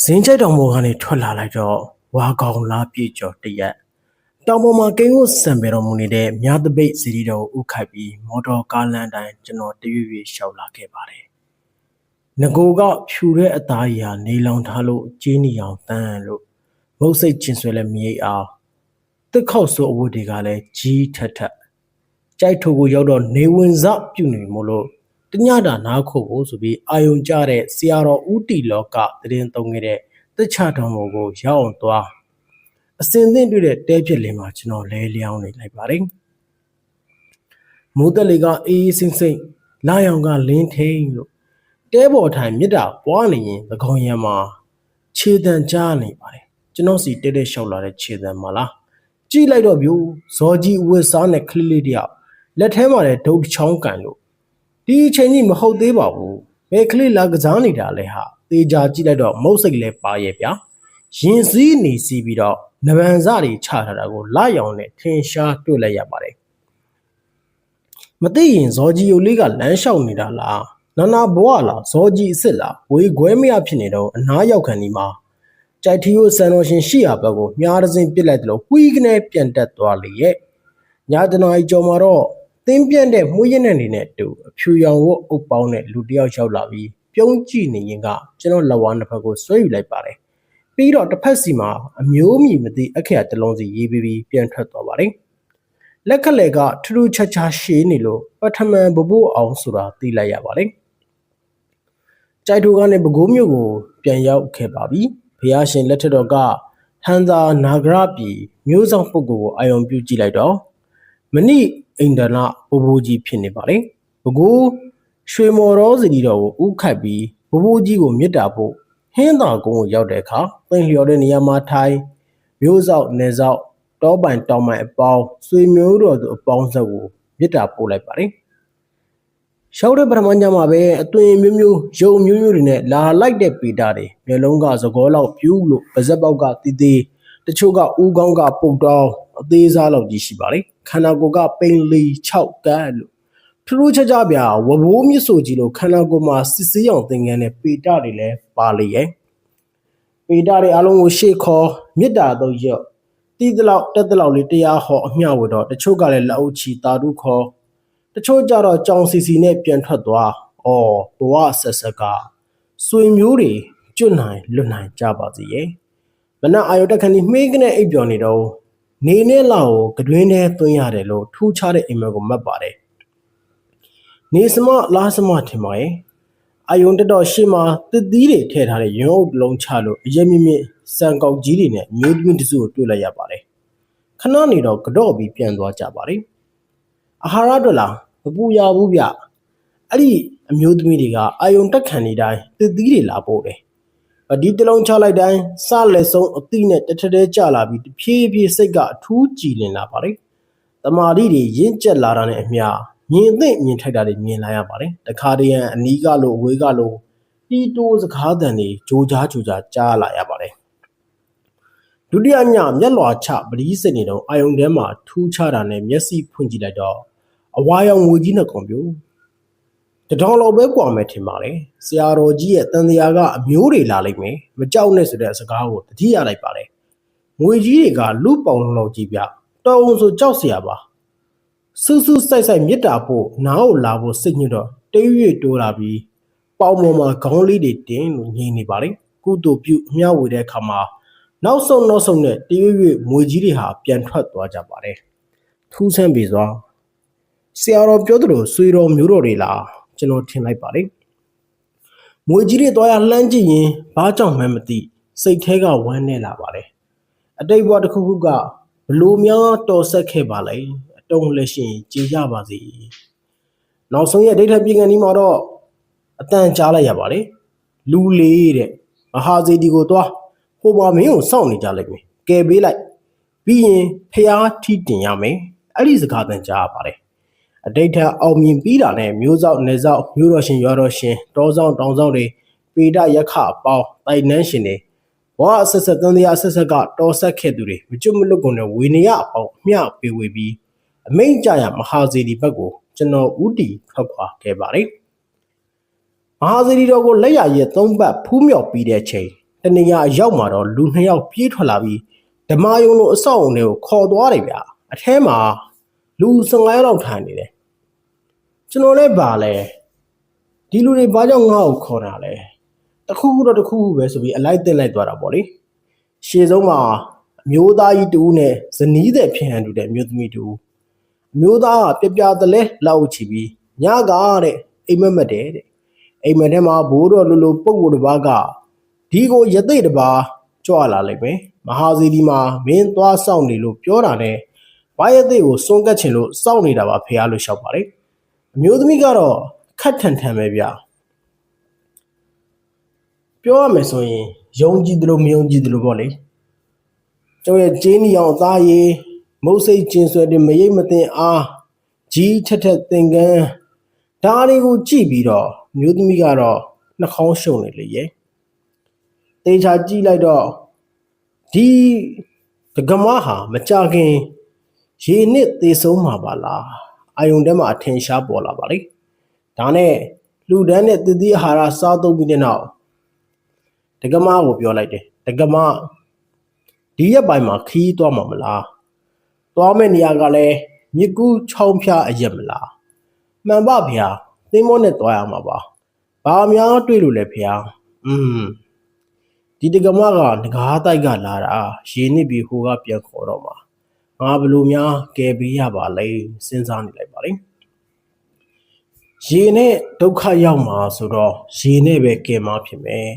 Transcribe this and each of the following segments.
ဇင်းချိုက်တောင်ပေါ်ကနေထွက်လာလိုက်တော့ဝါကောင်လာပြေကျော်တရက်တောင်ပေါ်မှာကိန်းကိုစံပေတော်မူနေတဲ့မြားတပိတ်စီရီတော်ကိုဥခိုက်ပြီးမော်တော်ကားလမ်းတိုင်းကျွန်တော်တရွေ့ရွေ့ရှောက်လာခဲ့ပါတယ်။ငကိုကဖြူတဲ့အသားကြီးဟာနေလောင်ထားလို့ကျင်းနေအောင်တန်းလို့မုတ်စိတ်ကျင်ဆွဲလည်းမရိပ်အောင်တစ်ခေါက်ဆိုအဝတ်တွေကလည်းကြီးထက်ထက်ကြိုက်ထိုကိုရောက်တော့နေဝင်စပြုနေမို့လို့ တညတာနားခုတ်ဖို့ဆိုပြီးအာယုံကြတဲ့ဆရာတော်ဦးတီလောကတရင်သုံးခဲ့တဲ့တချတော်မူကိုရောက်အောင်သွားအစင်သင့်တွေ့တဲ့တဲဖြစ်လင်းမှာကျွန်တော်လဲလျောင်းနေလိုက်ပါတယ်မိုးတက်လေကအေးအေးစိမ့်စိမ့်လာရောင်ကလင်းထိန်လို့တဲပေါ်ထိုင်မြစ်တာပွားနေရင်သကောင်ရံမှာခြေတံကြားနေပါတယ်ကျွန်တော်စီတဲတဲလျှောက်လာတဲ့ခြေတံမှာလားကြည့်လိုက်တော့ဗျို့ဇော်ကြီးဝစ်စားနဲ့ကလေးလေးတယောက်လက်ထဲမှာလည်းဒုတ်ချောင်းကန်လို့ ဒီအချိန်ကြီးမဟုတ်သေးပါဘူးဘယ်ကလေးလာကစားနေတာလဲဟာသေချာကြည့်လိုက်တော့မုတ်စိတ်လဲပါရဲ့ဗျာရင်စည်းနေစီးပြီးတော့နဗန်စတွေချထားတာကိုလာရောင်နဲ့ထင်ရှားတွေ့လိုက်ရပါတယ်မသိရင်ဇော်ကြီးယိုလေးကလမ်းလျှောက်နေတာလားနာနာဘွားလားဇော်ကြီးအစ်စ်လားဝေခွဲမရဖြစ်နေတော့အနားရောက်ခံဒီမှာကြိုက်ထီကိုစံတော်ရှင်ရှိရဘက်ကိုမြားတစင်းပစ်လိုက်တယ်လို့ဝီးကနေပြန်တက်သွားလေရဲ့ညတနာကြီးကျော်မှာတော့ သင်းပြန့်တဲ့မှုရင်းနဲ့နေနဲ့တူအဖြူရောင်ဝတ်အုပ်ပေါင်းတဲ့လူတစ်ယောက်ရောက်လာပြီးပြုံးကြည့်နေရင်ကကျွန်တော်လက်ဝါးနှစ်ဖက်ကိုဆွဲယူလိုက်ပါတယ်ပြီးတော့တစ်ဖက်စီမှာအမျိုးမြည်မသိအခက်တစ်လုံးစီရေးပြီးပြီးပြန်ထွက်သွားပါတယ်လက်ခက်လေကထူးထူးခြားခြားရှည်နေလို့ပထမန်ဘဘိုးအောင်ဆိုတာသိလိုက်ရပါတယ်ကြိုက်ထိုကနေပဲခူးမြို့ကိုပြန်ရောက်ခဲ့ပါပြီဘုရားရှင်လက်ထက်တော်ကဟန်သာနာဂရပြည်မျိုးဆောင်ပုဂ္ဂိုလ်ကိုအာယုံပြုကြည့်လိုက်တော့မဏိ အိန္ဒနာဘိုးဘိုးကြီးဖြစ်နေပါလေဘကိုးရွှေမော်တော်စီတော်ကိုဥခတ်ပြီးဘိုးဘိုးကြီးကိုမြစ်တာဖို့ဟင်းသာကုန်းကိုရောက်တဲ့အခါပင်လျော်တဲ့နေရာမှာထိုင်မျိုးစောက်နေစောက်တောပိုင်တောင်ပိုင်အပေါင်းဆွေမျိုးတော်သူအပေါင်းဆက်ကိုမြစ်တာပို့လိုက်ပါလေရှောက်တဲ့ပထမညမှာပဲအသွင်မျိုးမျိုးရုံမျိုးမျိုးတွေနဲ့လာလိုက်တဲ့ပေတာတွေမျိုးလုံးကသကောလောက်ပြူးလို့ပါဇက်ပေါက်ကတီးသေးတချို့ကဦးကောင်းကပုတ်တောင်းအသေးစားလောက်ကြီးရှိပါလေ ခန္ဓာကိုယ်ကပိန်လီ6ကန်းလို့ထူးထူးခြားခြားဗျာဝဘိုးမြစ်ဆိုကြီးလို့ခန္ဓာကိုယ်မှာစစ်စေးအောင်သင်ငန်းနဲ့ပေတာတွေလည်းပါလေရဲ့ပေတာတွေအလုံးကိုရှေ့ခေါ်မြစ်တာတော့ရော့တီးတလောက်တက်တလောက်လေးတရားဟောအမျှဝတော့တချို့ကလည်းလက်အုပ်ချီတာတုခေါ်တချို့ကြတော့ကြောင်စီစီနဲ့ပြန်ထွက်သွားအော်ဘဝဆက်ဆက်ကဆွေမျိုးတွေကျွတ်နိုင်လွတ်နိုင်ကြပါစေရဲ့မနအာယုတက်ခဏီမှေးကနေအိပ်ပျော်နေတော့ နေနဲ့လောက်ကိုကတွင်ထဲသွင်းရတယ်လို့ထူးခြားတဲ့အိမ်မက်ကိုမှတ်ပါတယ်နေစမလားစမထင်ပါရဲ့အယုံတက်တော့ရှေ့မှာတစ်သီးတွေထည့်ထားတဲ့ရုံးအုပ်လုံးချလို့အရက်မြင့်မြင့်စံကောက်ကြီးတွေနဲ့မျိုးသမီးတစုကိုတွေ့လိုက်ရပါတယ်ခဏနေတော့ကတော့ပြီးပြန်သွားကြပါတယ်အာဟာရအတွက်လားမပူရဘူးဗျအဲ့ဒီအမျိုးသမီးတွေကအာယုံတက်ခံနေတိုင်းတစ်သီးတွေလာပို့တယ် ဒီတလုံးချလိုက်တိုင်းစလက်ဆုံးအတိနဲ့တထထဲကျလာပြီးတဖြည်းဖြည်းစိတ်ကအထူးကြည်လင်လာပါတယ်။တမာတိတွေရင့်ကျက်လာတာနဲ့အမျှမြင်သိမြင်ထိုက်တာတွေမြင်လာရပါတယ်။တခါတည်းရန်အနီးကလို့အဝေးကလို့တီတိုးစကားတန်တွေဂျိုကြားဂျိုကြားကြားလာရပါတယ်။ဒုတိယညမျက်လွှာချပလီးစင်နေတော့အာယုံထဲမှာထူးခြားတာနဲ့မျက်စိဖွင့်ကြည့်လိုက်တော့အဝါရောင်ငွေကြီးနှစ်ကောင်ပြို တထောင်လောက်ပဲကွာမယ်ထင်ပါလေဆရာတော်ကြီးရဲ့တန်တရားကအမျိုးတွေလာလိုက်မယ်မကြောက်နဲ့ဆိုတဲ့စကားကိုတတိရလိုက်ပါတယ်ငွေကြီးတွေကလူပေါင်လုံးလောက်ကြီးပြတော်အောင်ဆိုကြောက်เสียပါစူးစူးဆိုင်ဆိုင်မြစ်တာဖို့နားကိုလာဖို့စိတ်ညစ်တော့တိတ်ရွေ့တိုးလာပြီးပေါင်ပေါ်မှာခေါင်းလေးတွေတင်းလို့ငြိမ်နေပါလေကုတူပြုအမျှဝေတဲ့အခါမှာနောက်ဆုံးနောက်ဆုံးနဲ့တရွေ့ရွေ့ငွေကြီးတွေဟာပြန်ထွက်သွားကြပါတယ်ထူးဆန်းပြီစွာဆရာတော်ပြောသလိုဆွေတော်မျိုးတော်တွေလား ကျွန်တော်ထင်လိုက်ပါတယ်။မွေကြီးတွေသွားရလှမ်းကြည့်ရင်ဘာကြောင့်မှမသိစိတ်ထဲကဝမ်းနေလာပါတယ်။အတိတ်ဘဝတစ်ခုခုကဘလို့များတော်ဆက်ခဲ့ပါလဲ။အတုံးလက်ရှင်ကြည်ကြပါစေ။နောက်ဆုံးရဲ့ဒိဋ္ဌပြည်ကန်ဒီမှာတော့အတန်ကြားလိုက်ရပါတယ်။လူလေးတဲ့မဟာစေတီကိုသွားဟိုပါမင်းကိုစောင့်နေကြလိုက်မယ်။ကယ်ပေးလိုက်ပြီးရင်ဖျားထီတင်ရမယ်။အဲ့ဒီစကားတန်ကြားရပါတယ် အတိတ်ထအောင်မြင်ပြီးတာနဲ့မျိုးစောက်နေစောက်မျိုးတော်ရှင်ရွာတော်ရှင်တောဆောင်တောင်ဆောင်တွေပေဒရက်ခအပေါင်းတိုင်နှန်းရှင်တွေဘဝအဆက်ဆက်သံတရားအဆက်ဆက်ကတော်ဆက်ခဲ့သူတွေမကျွတ်မလွတ်ကုန်တဲ့ဝေနေရအပေါင်းအမျှပေးဝေပြီးအမိန့်ကြရမဟာစေတီဘက်ကိုကျွန်တော်ဥတီထွက်ခွာခဲ့ပါတယ်မဟာစေတီတော်ကိုလက်ရရဲ့သုံးပတ်ဖူးမြော်ပြီးတဲ့ချိန်တနေရအရောက်မှာတော့လူနှစ်ယောက်ပြေးထွက်လာပြီးဓမ္မယုံလိုအဆောက်အုံတွေကိုခေါ်သွားတယ်ဗျာအထဲမှာ လူ15လောက်ထိုင်နေတယ်ကျွန်တော်လည်းပါလဲဒီလူတွေဘာကြောင့်ငါ့ကိုခေါ်တာလဲတစ်ခုခုတော့တစ်ခုခုပဲဆိုပြီးအလိုက်တင်လိုက်သွားတာပေါ့လေရှေ့ဆုံးမှာအမျိုးသားကြီးတူနဲ့ဇနီးတဲ့ဖြစ်ဟန်တူတဲ့အမျိုးသမီးတူအမျိုးသားကပြပြတလဲလောက်ချီပြီးညကတဲ့အိမ်မက်မက်တယ်တဲ့အိမ်မက်ထဲမှာဘိုးတော်လိုလိုပုံကိုယ်တစ်ပါးကဒီကိုရသိတစ်ပါးကြွလာလိုက်ပဲမဟာစီဒီမှာမင်းသွားဆောင်နေလို့ပြောတာနဲ့ ဘာရသိကိုစွန့်ကတ်ချင်လို့စောင့်နေတာပါဖေရလို့ရှောက်ပါလေအမျိုးသမီးကတော့ခက်ထန်ထန်ပဲဗျပြောရမယ်ဆိုရင်ယုံကြည်တယ်လို့မယုံကြည်တယ်လို့ပေါ့လေကျောင်းရဲ့ဂျင်းနီအောင်သားရေးမုတ်စိတ်ကျင်ဆွဲတဲ့မရိပ်မသိအားကြီးထက်ထက်သင်ကန်းဒါတွေကိုကြည့်ပြီးတော့မျိုးသမီးကတော့နှာခေါင်းရှုံနေလေရဲ့တေချာကြည့်လိုက်တော့ဒီဒကမဟာမကြခင် ရေနစ်သေးဆုံးမှာပါလားအာယုန်ထဲမှာအထင်ရှားပေါ်လာပါလေဒါနဲ့လူဒန်းနဲ့တတိအာဟာရစားသုံးပြီးတဲ့နောက်ဒကမကိုပြောလိုက်တယ်ဒကမဒီရက်ပိုင်းမှာခီးသွားမှာမလားသွားမယ့်နေရာကလည်းမြစ်ကူးချောင်းဖျားအရက်မလားမှန်ပါဗျာသင်းမောနဲ့သွားရမှာပါဘာများတွေ့လို့လဲဗျာอืมဒီတကမကငကားတိုက်ကလာတာရေနစ်ပြီးဟိုကပြန်ခေါ်တော့မှာ ငါဘလို့များကယ်ပေးရပါလဲစဉ်းစားနေလိုက်ပါလိမ့်ရေနဲ့ဒုက္ခရောက်မှာဆိုတော့ရေနဲ့ပဲကယ်မဖြစ်မယ်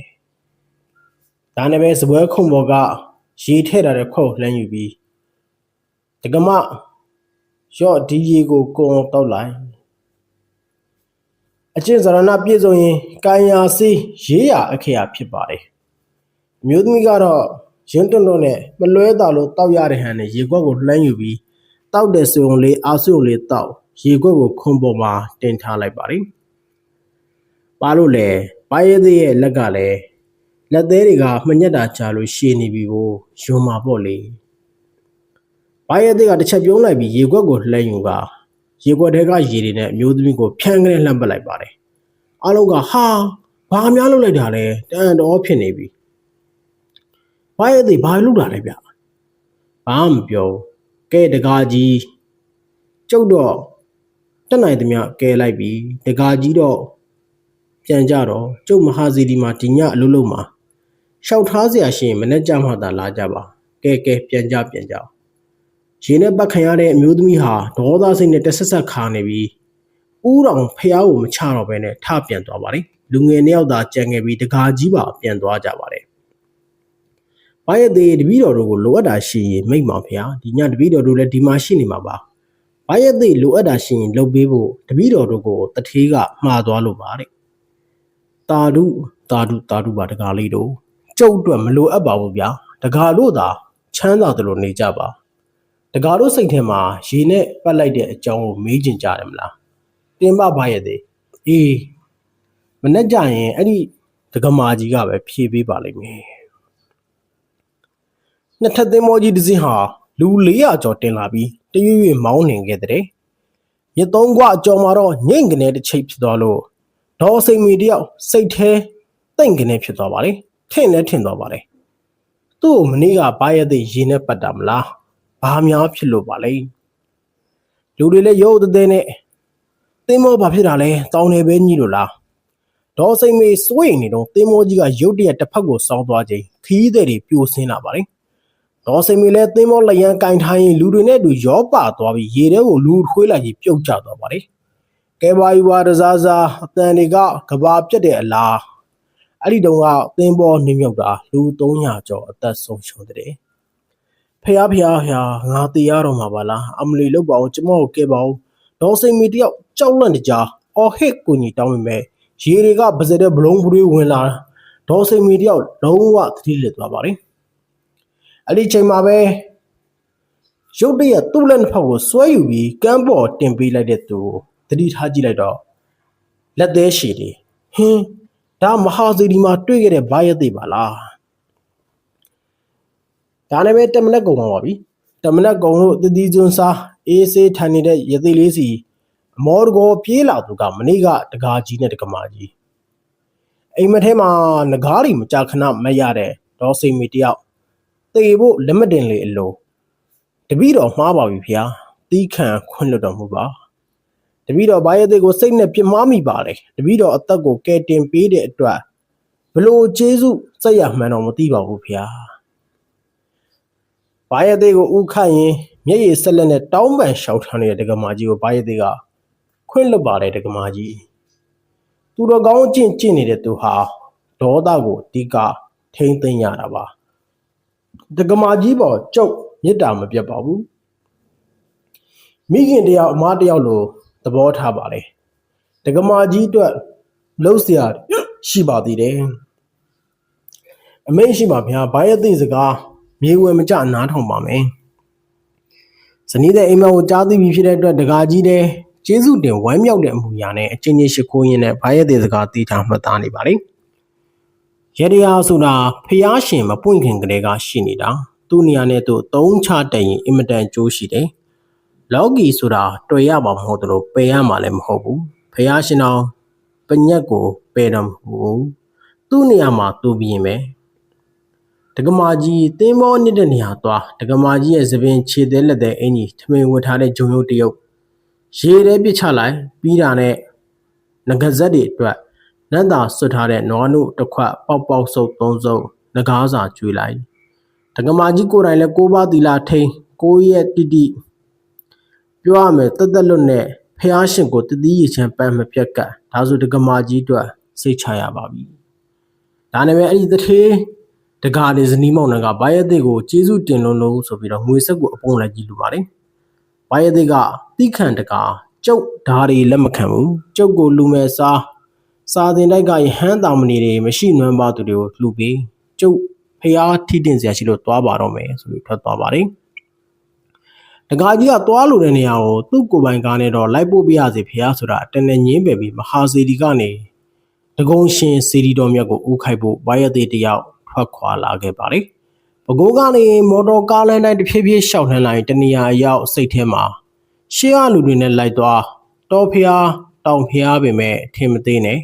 ဒါနဲ့ပဲစပွဲခုံပေါ်ကရေထဲ့တာတဲ့ခွက်ကိုလှမ်းယူပြီးတကမရော့ဒီရေကိုကုံအောင်တောက်လိုက်အကျင့်ဇရဏပြည့်စုံရင်ကာယာစေးရေးရအခရာဖြစ်ပါတယ်အမျိုးသမီးကတော့ ရင်းတွန်းတွန်းနဲ့မလွဲတာလို့တောက်ရတဲ့ဟန်နဲ့ရေခွက်ကိုလှမ်းယူပြီးတောက်တဲ့စုံလေးအာစုံလေးတောက်ရေခွက်ကိုခွန်ပေါ်မှာတင်ထားလိုက်ပါတယ်ပါလို့လေပါရဲသေးရဲ့လက်ကလည်းလက်သေးတွေကမှညက်တာချလို့ရှည်နေပြီကိုယွန်မှာပေါ့လေပါရဲသေးကတစ်ချက်ပြုံးလိုက်ပြီးရေခွက်ကိုလှမ်းယူကရေခွက်ထဲကရေတွေနဲ့အမျိုးသမီးကိုဖြန်းကလေးလှမ်းပလိုက်ပါတယ်အလုံးကဟာဘာများလုပ်လိုက်တာလဲတန်တော်ဖြစ်နေပြီ ဘာရဲ့ဒီဘာလုပ်တာလဲဗျဘာမှမပြောကဲတကားကြီးကျုပ်တော့တက်နိုင်သမျှကဲလိုက်ပြီတကားကြီးတော့ပြန်ကြတော့ကျုပ်မဟာစီဒီမှာဒီညအလုပ်လုပ်မှာရှောက်ထားเสียရှင်မနေ့ကြမှသာလာကြပါကဲကဲပြန်ကြပြန်ကြရေနဲ့ပတ်ခံရတဲ့အမျိုးသမီးဟာဒေါသစိတ်နဲ့တဆက်ဆက်ခါနေပြီးဦးတော်ဖះကိုမချတော့ဘဲနဲ့ထပြန်သွားပါလေလူငယ်နှစ်ယောက်သာကြံခဲ့ပြီးတကားကြီးပါပြန်သွားကြပါတယ်။ ဘာရဲ့သေးတပည့်တော်တို့ကိုလိုအပ်တာရှိရင်မိတ်ပါဗျာဒီညတပည့်တော်တို့လည်းဒီမှာရှိနေမှာပါ။ဘာရဲ့သေးလိုအပ်တာရှိရင်လုပ်ပေးဖို့တပည့်တော်တို့ကိုတထေးကမှားသွားလို့ပါတဲ့။တာဓုတာဓုတာဓုပါတကားလေးတို့ကျုပ်အတွက်မလိုအပ်ပါဘူးဗျာ။တကားတို့သာချမ်းသာတယ်လို့နေကြပါ။တကားတို့စိတ်ထဲမှာရေနဲ့ပတ်လိုက်တဲ့အကြောင်းကိုမေးကြင်ကြတယ်မလား။တင်ပဘာရဲ့သေးအေးမနဲ့ကြရင်အဲ့ဒီဒကမာကြီးကပဲဖြေပေးပါလိမ့်မယ် နှစ်ထပ်သင်းမောကြီးတစ်စင်းဟာလူ400ကျော်တင်လာပြီးတရွေ့ရွေ့မောင်းနေခဲ့တဲ့ရသုံးကွအကျော်မှာတော့ငိမ့်ကနေတစ်ချိတ်ဖြစ်သွားလို့ဒေါ်စိန်မီတယောက်စိတ်แท้တိတ်ကနေဖြစ်သွားပါလေထင့်လည်းထင့်သွားပါလေသူ့ကိုမနေ့ကဘာရတဲ့ရေနဲ့ပတ်တာမလားဘာများဖြစ်လို့ပါလဲလူတွေလည်းရုပ်တဲ့နဲ့သင်းမောဘာဖြစ်တာလဲတောင်းနေပဲညီလို့လားဒေါ်စိန်မေစွေနေတော့တင်းမောကြီးကရုတ်တရက်တစ်ဖက်ကိုစောင်းသွားချိန်ခီးတဲ့တွေပြိုဆင်းလာပါလေ ဒေါ်စိန်မေလည်းတင်းမောလျံကင်ထိုင်းရင်လူတွေနဲ့တူရောပါသွားပြီးရေထဲကိုလူထွေးလိုက်ကြီးပြုတ်ကျသွားပါလေကဲပါယူပါတစားစားအတန်တွေကကဘာပြက်တဲ့အလားအဲ့ဒီတုန်းကတင်းမောနှင်းမြုပ်တာလူ300ကျော်အသက်ဆုံးရှုံးတဲ့ဖះဖះဖះငါတေးရတော့မှာပါလားအမလီလောက်ပါအောင်ကျမကိုကဲပါအောင်ဒေါ်စိန်မေတယောက်ကြောက်လန့်တကြားအော်ဟစ်ကိုကြီးတောင်းမိမဲ့ရေတွေကပါစတဲ့ဘလုံးဘူးတွေဝင်လာဒေါ်စိန်မီတယောက်လုံးဝသတိလစ်သွားပါလေ အဲ့ဒီချိန်မှာပဲရုတ်တရက်သူ့လက်နှစ်ဖက်ကိုဆွဲယူပြီးကမ်းပေါ်တင်ပေးလိုက်တဲ့သူကိုသတိထားကြည့်လိုက်တော့လက်သေးရှည်တယ်ဟင်းဒါမဟာစီဒီမှာတွေ့ခဲ့တဲ့ဘာရသေးပါလားဒါနဲ့ပဲတမနက်ကုံပါပြီတမနက်ကုံလို့တတိကျွန်းစားအေးဆေးထိုင်နေတဲ့ရသေးလေးစီအမောတကောပြေးလာသူကမနေ့ကတကားကြီးနဲ့တကမာကြီးအိမ်မထဲမှာငကားတွေမကြခဏမရတဲ့ဒေါ်စိန်မီတယောက် သေဖို့လက်မတင်လေအလိုတပည့်တော်မှားပါပြီဖေ။တီးခံခွင့်လွတ်တော်မူပါ။တပည့်တော်ဘာရဲ့သေးကိုစိတ်နဲ့ပြစ်မှားမိပါလေ။တပည့်တော်အသက်ကိုကယ်တင်ပေးတဲ့အတွက်ဘလို့ကျေးဇူးစက်ရမှန်တော်မသိပါဘူးဖေ။ဘာရဲ့သေးကိုဥခတ်ရင်မျက်ရည်ဆက်လက်နဲ့တောင်းပန်ရှောက်ထမ်းနေတဲ့ဒကမာကြီးကိုဘာရဲ့သေးကခွင့်လွတ်ပါတယ်ဒကမာကြီး။သူတော်ကောင်းကျင့်ကျင့်နေတဲ့သူဟာဒေါသကိုအဓိကထိမ့်သိမ့်ရတာပါ။ ဒကမာကြီးပေါ်ကြုတ်မေတ္တာမပြတ်ပါဘူးမိခင်တယောက်အမတယောက်လိုသဘောထားပါလေဒကမာကြီးအတွက်လှုပ်ရှားရှိပါသေးတယ်အမိတ်ရှိပါဗျာဘာရဲ့သိစကားမြေဝယ်မကြနားထောင်ပါမယ်ဇနီးတဲ့အိမ်မက်ကိုကြားသိပြီဖြစ်တဲ့အတွက်ဒကာကြီးတဲ့ကျေးဇူးတင်ဝမ်းမြောက်တဲ့အမှုရာနဲ့အချင်းချင်းရှိခိုးရင်းနဲ့ဘာရဲ့သိစကားတေချာမှတ်သားနေပါလေ။ ရတရားဆိုတာဖျားရှင်မပွင့်ခင်ကလေးကရှိနေတာသူ့နေရာနဲ့သူသုံးချတတ်ရင်အင်မတန်ကြိုးရှိတယ်။လောကီဆိုတာတွေ့ရမှာမဟုတ်သလိုပယ်ရမှာလည်းမဟုတ်ဘူး။ဖျားရှင်တော်ပညတ်ကိုပယ်တော်မူဘူး။သူ့နေရာမှာသူပြီးရင်ပဲဒကမာကြီးတင်းမောနေတဲ့နေရာသွားဒကမာကြီးရဲ့သပင်ခြေသေးလက်သေးအင်ကြီးထမင်းဝတ်ထားတဲ့ဂျုံရုပ်တရုပ်ရေထဲပစ်ချလိုက်ပြီးတာနဲ့ငကဇက်တွေအတွက် နတ်သာဆွတ်ထားတဲ့နွားနုတစ်ခွက်ပေါက်ပေါက်ဆုပ်သုံးစုပ်ငကားစာကျွေးလိုက်ဒကမာကြီးကိုယ်တိုင်လည်းကိုးပါးသီလာထိန်ကိုရဲ့တိတိပြောရမယ်တက်တက်လွတ်နဲ့ဖះရှင်ကိုတတိရချမ်းပန်းမပြက်ကဒါဆိုဒကမာကြီးအတွက်စိတ်ချရပါပြီဒါနဲ့ပဲအဲ့ဒီတထေးတကားလေးဇနီးမောင်နှံကဘာရဲ့တဲ့ကိုကျေးဇူးတင်လုံးလို့ဆိုပြီးတော့ငွေဆက်ကိုအပုံလိုက်ကြည့်လို့ပါတယ်ဘာရဲ့တဲ့ကတိခန့်တကားကျုပ်ဓာရီလက်မခံဘူးကျုပ်ကိုလူမဲ့စား စာတင်တိုက်ကယဟန်တာမဏီတွေမရှိနွမ်းပါသူတွေကိုလှူပေးကျုပ်ဖျားထိတင်စရာရှိလို့သွားပါတော့မယ်ဆိုပြီးထွက်သွားပါတယ်တကားကြီးကသွားလို့တဲ့နေရာကိုသူ့ကိုယ်ပိုင်ကားနဲ့တော့လိုက်ပို့ပြရစီဖျားဆိုတာတနက်ငင်းပဲပြီးမဟာစီဒီကနေတကုံရှင်စီဒီတော်မြတ်ကိုဥခိုက်ဖို့ဘာရဲ့တဲ့တယောက်ထွက်ခွာလာခဲ့ပါတယ်။ပဲခူးကနေမော်တော်ကားလမ်းတိုင်းတစ်ဖြည်းဖြည်းရှောက်လှမ်းလာရင်တနေရာရောက်စိတ်ထဲမှာရှေးရလူတွေနဲ့လိုက်သွားတော်ဖျားတောင်ဖျားပင်မဲ့အထင်မသေးနဲ့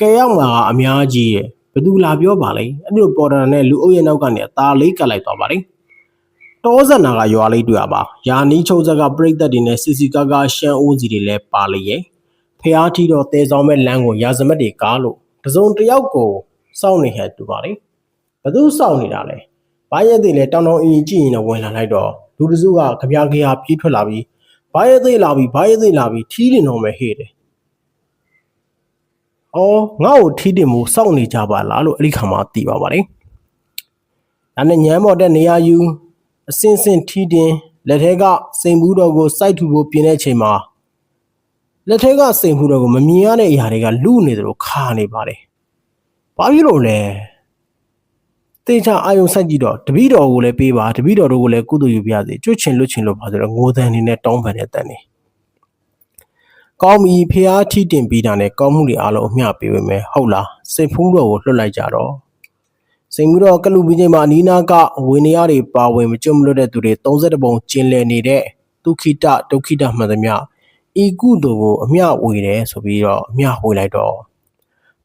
ကဲရောက်မှာအများကြီးရဲ့ဘသူလာပြောပါလဲအဲ့လိုပေါ်တာနဲ့လူအုပ်ရဲ့နောက်ကနေအသားလေးကတ်လိုက်သွားပါလေတောဇက်နာကရွာလေးတွေ့ရပါယာနီးချုပ်ဇက်ကပြိတ်သက်တွေနဲ့စီစီကားကားရှမ်းအိုးစီတွေလည်းပါလေရဲ့ဖျားထီတော့တဲဆောင်မဲ့လမ်းကိုရာဇမက်တွေကားလို့တစုံတယောက်ကိုစောင့်နေဟဲ့တူပါလေဘသူစောင့်နေတာလဲဘာရက်သေးလဲတောင်တောင်အင်းကြည့်ရင်တော့ဝင်လာလိုက်တော့လူတစုကကြပြားကြရာပြေးထွက်လာပြီးဘာရက်သေးလာပြီးဘာရက်သေးလာပြီးထီးတင်တော့မယ်ဟေ့တယ်။ အော်ငါ့ကိုထီးတင်မှုစောင့်နေကြပါလားလို့အဲ့ဒီခါမှသိပါပါတယ်။ဒါနဲ့ညမ်းမော်တဲ့နေရာယူအစင်းစင်းထီးတင်လက်ထဲကစိန်ဘူးတော်ကိုစိုက်ထူဖို့ပြင်တဲ့အချိန်မှာလက်ထဲကစိန်ဘူးတော်ကိုမမြင်ရတဲ့အရာတွေကလူနေသလိုခါနေပါတယ်။ဘာဖြစ်လို့လဲ။တေချာအာယုံဆက်ကြည့်တော့တပည့်တော်ကိုလည်းပေးပါတပည့်တော်တို့ကိုလည်းကုသိုလ်ယူပြရစေကျွတ်ချင်လွတ်ချင်လို့ပါဆိုတော့ငိုတန်နေနဲ့တောင်းပန်တဲ့တန်နေ ကောင်းပြီဖះထီတင်ပြီးတာနဲ့ကောင်းမှုတွေအားလုံးအမျှပေးပေမဲ့ဟုတ်လားစိတ်ဖူးတော်ကိုလွတ်လိုက်ကြတော့စိတ်မှုတော်ကလူပြီးချိန်မှာအနီးနားကဝေနေရတွေပါဝင်မကျွတ်မလွတ်တဲ့သူတွေ30ပုံကျင်လည်နေတဲ့ဒုက္ခိတဒုက္ခိတမှန်သမျှဤကုသိုလ်ကိုအမျှဝေတယ်ဆိုပြီးတော့အမျှဝေလိုက်တော့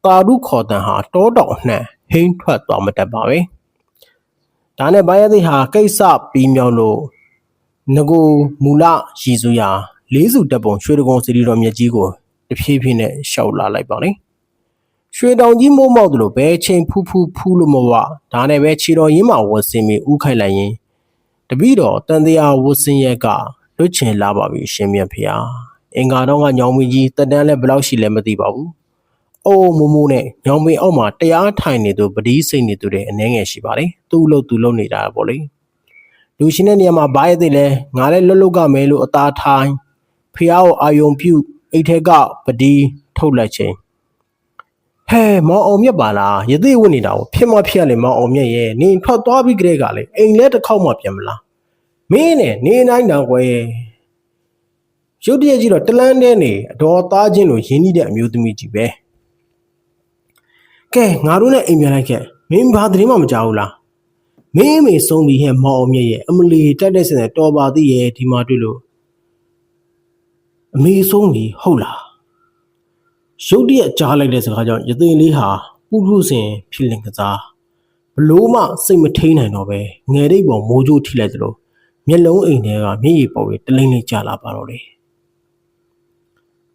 တာရုခေါ်တန်ဟာတောတောင်အနှံ့ဟိန်းထွက်သွားမတတ်ပါပဲဒါနဲ့ဘာယသိဟာကိစ္စပြီးမြောက်လို့ငကိုမူလရည်စူးရာ လေးစုတပ်ပုံရွှေတကုံစီရီတော်မြတ်ကြီးကိုတဖြည်းဖြည်းနဲ့ရှောက်လာလိုက်ပါလေရွှေတောင်ကြီးမိုးမောက်သလိုဘဲချိန်ဖူးဖူးဖူးလို့မဝဒါနဲ့ပဲခြေတော်ရင်းမှာဝတ်စင်ပြီးဥခိုက်လိုက်ရင်တပည့်တော်တန်တရားဝတ်စင်ရက်ကလွတ်ချင်လာပါပြီရှင်မြတ်ဖေဟာအင်္ဂါတော့ကညောင်မင်းကြီးတက်တန်းလည်းဘယ်လောက်ရှိလဲမသိပါဘူးအိုးမိုးမိုးနဲ့ညောင်မင်းအောက်မှာတရားထိုင်နေသူပတိစိတ်နေသူတွေအနှဲငယ်ရှိပါလေသူ့လို့သူ့လို့နေတာပေါ့လေလူရှင်တဲ့နေရာမှာဘာရသေးလဲငါလည်းလွတ်လွတ်ကမဲလို့အသားထိုင် ဖះကိုအာယုံပြုတ်အိတ်ထဲကပဒီထုတ်လိုက်ခြင်းဟဲမောင်အောင်မြတ်ပါလားရသေးဝတ်နေတာကိုဖြစ်မဖြစ်လေမောင်အောင်မြတ်ရဲ့နင်ထွက်သွားပြီးကြတဲ့ကလေအိမ်လဲတစ်ခေါက်မှပြန်မလားမင်းနဲ့နေနိုင်တော့ကွယ်ရုတ်တရက်ကြီးတော့တလန်းတဲနေအတော်သားချင်းလိုရင်းနှီးတဲ့အမျိုးသမီးကြီးပဲကဲငါတို့နဲ့အိမ်ပြန်လိုက်ခဲ့မင်းဘာသတင်းမှမကြောက်ဘူးလားမင်းမေဆုံးပြီးဟဲ့မောင်အောင်မြတ်ရဲ့အမလီတက်တဲ့စင်တော်ပါသေးရဲ့ဒီမှာတွေ့လို့ အမေဆုံးကြီးဟုတ်လားရုတ်တရက်ကြားလိုက်တဲ့စကားကြောင့်ရသိန်းလေးဟာပုထုဇဉ်ဖြစ်လင်ကစားဘလို့မှစိတ်မထိန်နိုင်တော့ပဲငယ်ရိပ်ပေါ်မိုးကြိုးထိလိုက်သလိုမျက်လုံးအိမ်ထဲကမျက်ရည်ပေါက်တွေတလိမ့်လိမ့်ကျလာပါတော့တယ်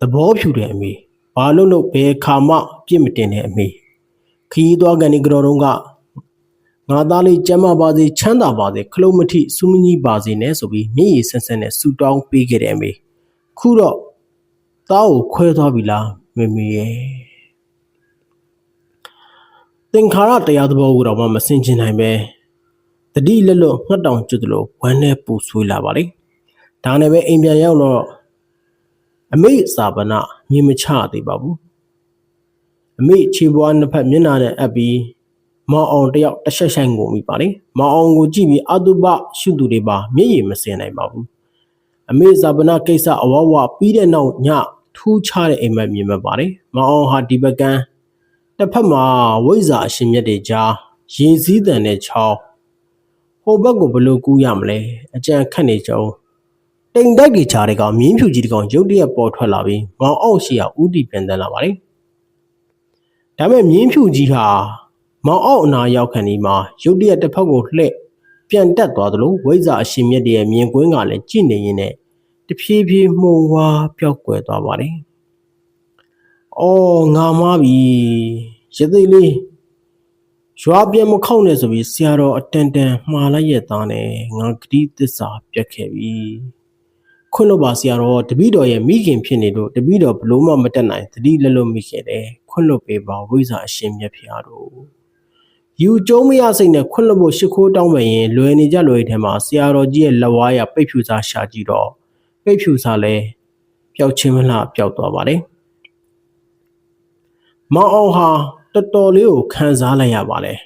သဘောဖြူတဲ့အမေဘာလို့လို့ဘယ်ခါမှပြစ်မတင်တဲ့အမေခီးသွားကန်ဒီကြော်တုံးကငါသားလေးကျမ်းမာပါစေချမ်းသာပါစေခလုံးမထိစူးမကြီးပါစေနဲ့ဆိုပြီးမျက်ရည်ဆန်းဆန်းနဲ့ဆူတောင်းပေးခဲ့တဲ့အမေ ခုတော့သားကိုခွဲသွားပြီလားမေမေရဲ့သင်္ခါရတရားသဘောကိုတော့မှမစင်ကျင်နိုင်ပဲတတိလက်လွတ်ငှက်တောင်ကျွတ်သလိုဝမ်းနဲ့ပူဆွေးလာပါလေဒါနဲ့ပဲအိမ်ပြန်ရောက်တော့အမေစာပနာမြေမချသေးပါဘူးအမေခြေပွားနှစ်ဖက်မျက်နှာနဲ့အပ်ပြီးမောင်အောင်တယောက်တစ်ဆက်ဆိုင်ကိုမိပါလေမောင်အောင်ကိုကြည့်ပြီးအတုပရှုသူတွေပါမျက်ရည်မစင်နိုင်ပါဘူး အမေစာပနာကိစ္စအဝဝပြီးတဲ့နောက်ညထူးခြားတဲ့အိမ်မက်မြင်မှတ်ပါတယ်မောင်အောင်ဟာဒီပကံတစ်ဖက်မှာဝိဇ္ဇာအရှင်မြတ်တွေကြားရေစည်းတန်တဲ့ချောင်းဟိုဘက်ကိုဘယ်လို့ကူးရမလဲအကြံခတ်နေကြအောင်တိမ်တိုက်ကြီးချားတဲ့ကောင်မြင်းဖြူကြီးတကောင်ရုတ်တရက်ပေါ်ထွက်လာပြီးမောင်အောင်ရှိရာဥတီပြန်တန်းလာပါတယ်ဒါပေမဲ့မြင်းဖြူကြီးဟာမောင်အောင်အနာရောက်ခံဒီမှာရုတ်တရက်တစ်ဖက်ကိုလှည့် ပြန်တက်သွားသလိုဝိဇ္ဇာအရှင်မြတ်ရဲ့မြင်ကွင်းကလည်းကြည့်နေရင်နဲ့တဖြည်းဖြည်းမှုံဝါပျောက်ကွယ်သွားပါတယ်။အော်ငါမပြီရသေးလေးရွာပြန်မခောက်နဲ့ဆိုပြီးဆရာတော်အတန်တန်မှားလိုက်ရဲ့သားနဲ့ငါဂတိသစ္စာပြတ်ခဲ့ပြီ။ခွင့်လို့ပါဆရာတော်တပည့်တော်ရဲ့မိခင်ဖြစ်နေလို့တပည့်တော်ဘလို့မှမတက်နိုင်တတိလက်လို့မိခဲ့တယ်ခွင့်လို့ပေးပါဝိဇ္ဇာအရှင်မြတ်ဖျားတို့ ယူကျုံးမရစိတ်နဲ့ခွင့်လို့ဖို့ရှ िख ိုးတောင်းမရင်လွယ်နေကြလွယ်ထဲမှာဆရာတော်ကြီးရဲ့လက်ဝါးရပိတ်ဖြူစားရှာကြည့်တော့ပိတ်ဖြူစားလဲပျောက်ချင်းမလှပျောက်သွားပါတယ်မောင်အောင်ဟာတော်တော်လေးကိုခံစားလိုက်ရပါတယ်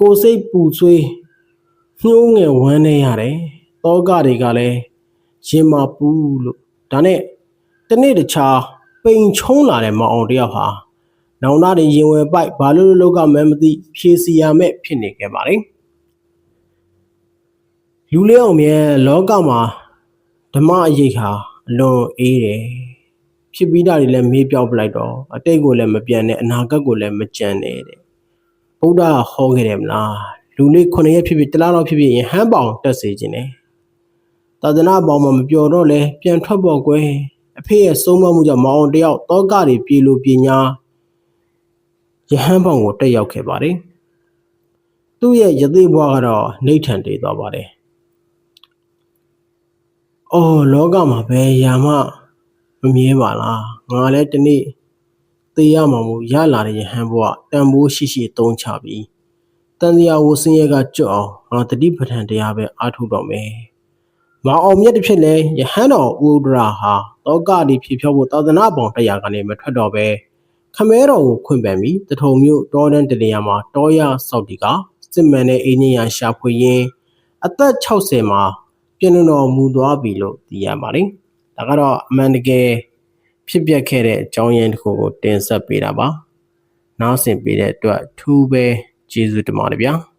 ကိုယ်စိတ်ပူဆွေးညှိုးငယ်ဝမ်းနေရတယ်တောကတွေကလည်းရင်မာပူးလို့ဒါနဲ့တနေ့တခြားပိန်ချုံးလာတဲ့မောင်အောင်တယောက်ဟာ နောင်သားတွေရင်ဝယ်ပိုက်ဘာလို့လောက်ကမှန်းမသိဖြေစီရမဲ့ဖြစ်နေခဲ့ပါတယ်လူလေးအောင်မြဲလောကမှာဓမ္မအရေးဟာအလွန်အေးတယ်ဖြစ်ပြီးတာတွေလည်းမေးပြောက်ပလိုက်တော့အတိတ်ကိုလည်းမပြန်နဲ့အနာဂတ်ကိုလည်းမကြံနဲ့တဲ့ဗုဒ္ဓကဟောခဲ့တယ်မလားလူလေးခုနှစ်ရက်ဖြစ်ဖြစ်တလားတော့ဖြစ်ဖြစ်ယဟန်ပေါင်တက်စေခြင်းတယ်သာသနာပေါင်းမှာမပြောတော့လဲပြန်ထွက်ပေါ်ကွယ်အဖေရဲ့ဆုံးမမှုကြောင့်မောင်တယောက်တောကတွေပြေလို့ပညာ ယဟန်ပေါင်ကိုတက်ရောက်ခဲ့ပါတယ်သူ့ရဲ့ယသိဘွားကတော့နှိဋ္ဌံတည်သွားပါတယ်အော်လောကမှာဘယ်ရာမှမမြဲပါလားငါလည်းဒီနေ့သေရမှာမို့ရလာတဲ့ယဟန်ဘွားတန်ဖိုးရှိရှိသုံးချပြီးတန်တရားဝဆင်းရဲကကြွအောင်ငါတတိပဋ္ဌာန်တရားပဲအားထုတ်တော့မယ်။မောင်အောင်မြတ်တစ်ဖြစ်လဲယဟန်တော်ဥဒရာဟာတောကတိဖြစ်ဖြောဖို့သာသနာပေါင်းတရားကနေမထွက်တော့ပဲ ခမဲတော်ကိုခွင့်ပန်ပြီးတထုံမြို့တောတန်းတလျာမှာတောရစောက်တီကစစ်မှန်တဲ့အင်းကြီးရရှာဖွေရင်းအသက်60မှာပြည်တော်မူသွားပြီလို့သိရပါတယ်။ဒါကတော့အမှန်တကယ်ဖြစ်ပျက်ခဲ့တဲ့အကြောင်းရင်းတစ်ခုကိုတင်ဆက်ပေးတာပါ။နောက်ဆင်ပေးတဲ့အတွက်ထူးပဲကျေးဇူးတင်ပါတယ်ဗျာ။